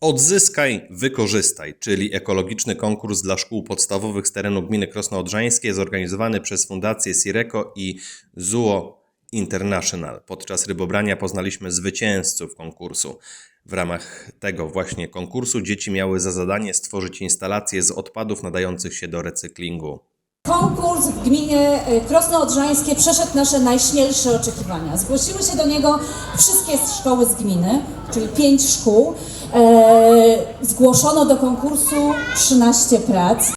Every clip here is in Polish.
Odzyskaj, wykorzystaj, czyli ekologiczny konkurs dla szkół podstawowych z terenu gminy Krosno Odrzańskie, zorganizowany przez Fundację Sireko i Zuo International. Podczas rybobrania poznaliśmy zwycięzców konkursu. W ramach tego właśnie konkursu dzieci miały za zadanie stworzyć instalacje z odpadów nadających się do recyklingu. Konkurs w gminie y, Krosno Odrzańskie przeszedł nasze najśmielsze oczekiwania. Zgłosiły się do niego wszystkie szkoły z gminy, czyli pięć szkół. E, zgłoszono do konkursu 13 prac.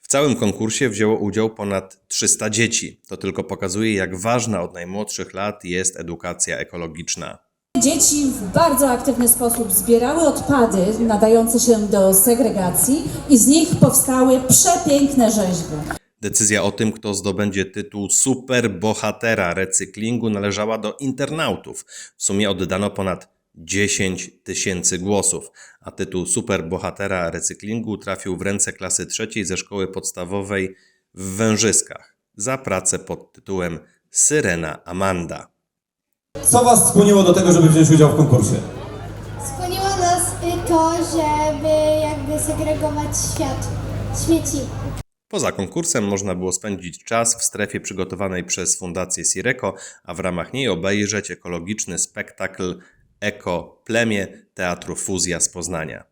W całym konkursie wzięło udział ponad 300 dzieci. To tylko pokazuje, jak ważna od najmłodszych lat jest edukacja ekologiczna. Dzieci w bardzo aktywny sposób zbierały odpady nadające się do segregacji i z nich powstały przepiękne rzeźby. Decyzja o tym, kto zdobędzie tytuł superbohatera recyklingu, należała do internautów. W sumie oddano ponad 10 tysięcy głosów, a tytuł superbohatera recyklingu trafił w ręce klasy trzeciej ze szkoły podstawowej w Wężyskach za pracę pod tytułem Syrena Amanda. Co Was skłoniło do tego, żeby wziąć udział w konkursie? Skłoniło nas y, to, żeby jakby segregować świat, śmieci. Poza konkursem można było spędzić czas w strefie przygotowanej przez Fundację Sireko, a w ramach niej obejrzeć ekologiczny spektakl Eko Plemię Teatru Fuzja z Poznania.